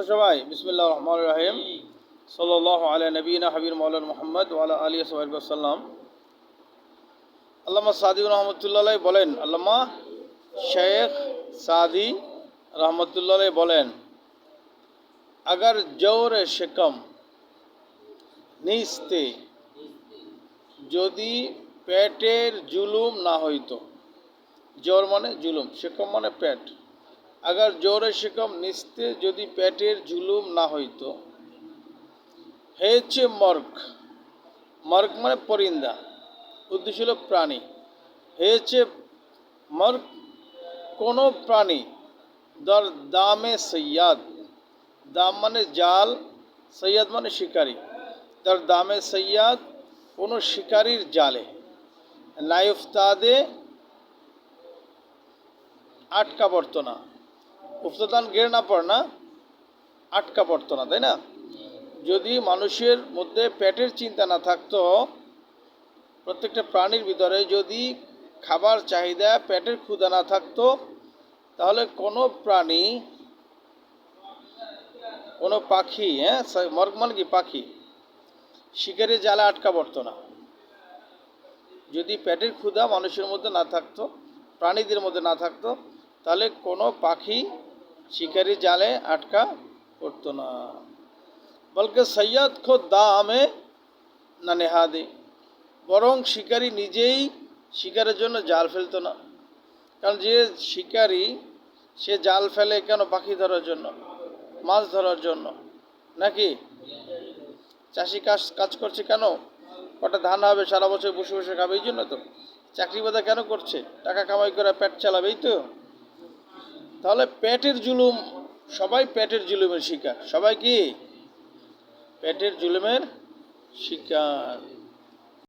আছো সবাই রহমান রাহিম। সাল নবীনা হাবির মৌলান মোহাম্মদ ওয়ালা আল্লামা সাদি রহমতুল্লাহ বলেন, আল্লামা শেখ সাদি রহমতুল্লাহ বলেন জৌর শেকম নিস্তে, যদি পেটের জুলুম না হইত। জোর মানে জুলুম শেকম মানে পেট। আগার জোরে শিকম নিস্তে যদি পেটের জুলুম না হইতো। হয়েছে মর্গ। মর্গ মানে পরিন্দা। উদ্দেশ্য প্রাণী। হয়েছে মর্গ, কোনো প্রাণী দর দামে সৈয়াদ। দাম মানে জাল, সৈয়াদ মানে শিকারী। তার দামে সৈয়াদ, কোনো শিকারীর জালে। লাইফতাদে আটকা পড়তো না। উফতদান গেড়ে না পড় না, আটকা পড়তো না, তাই না? যদি মানুষের মধ্যে পেটের চিন্তা না থাকতো, প্রত্যেকটা প্রাণীর ভিতরে যদি খাবার চাহিদা, পেটের ক্ষুধা না থাকতো, তাহলে কোনো প্রাণী, কোনো পাখি হ্যাঁ মর্গ মানে কি? পাখি। শিকারের জালে আটকা পড়তো না। যদি পেটের ক্ষুধা মানুষের মধ্যে না থাকতো, প্রাণীদের মধ্যে না থাকতো, তাহলে কোনো পাখি শিকারি জালে আটকা পড়তো না। বলকে সৈয়দ খোদ দামে না নেহাদে, বরং শিকারি নিজেই শিকারের জন্য জাল ফেলতো না। কারণ যে শিকারি, সে জাল ফেলে কেন পাখি ধরার জন্য, মাছ ধরার জন্য? নাকি? চাষি কাজ কাজ করছে কেন? কটা ধান হবে, সারা বছর বসে বসে খাবে, এই জন্য তো। চাকরি বাদা কেন করছে? টাকা কামাই করে পেট চালাবেই তো। তাহলে পেটের জুলুম সবাই পেটের জুলুমের শিকার। সবাই কি? পেটের জুলুমের শিকার।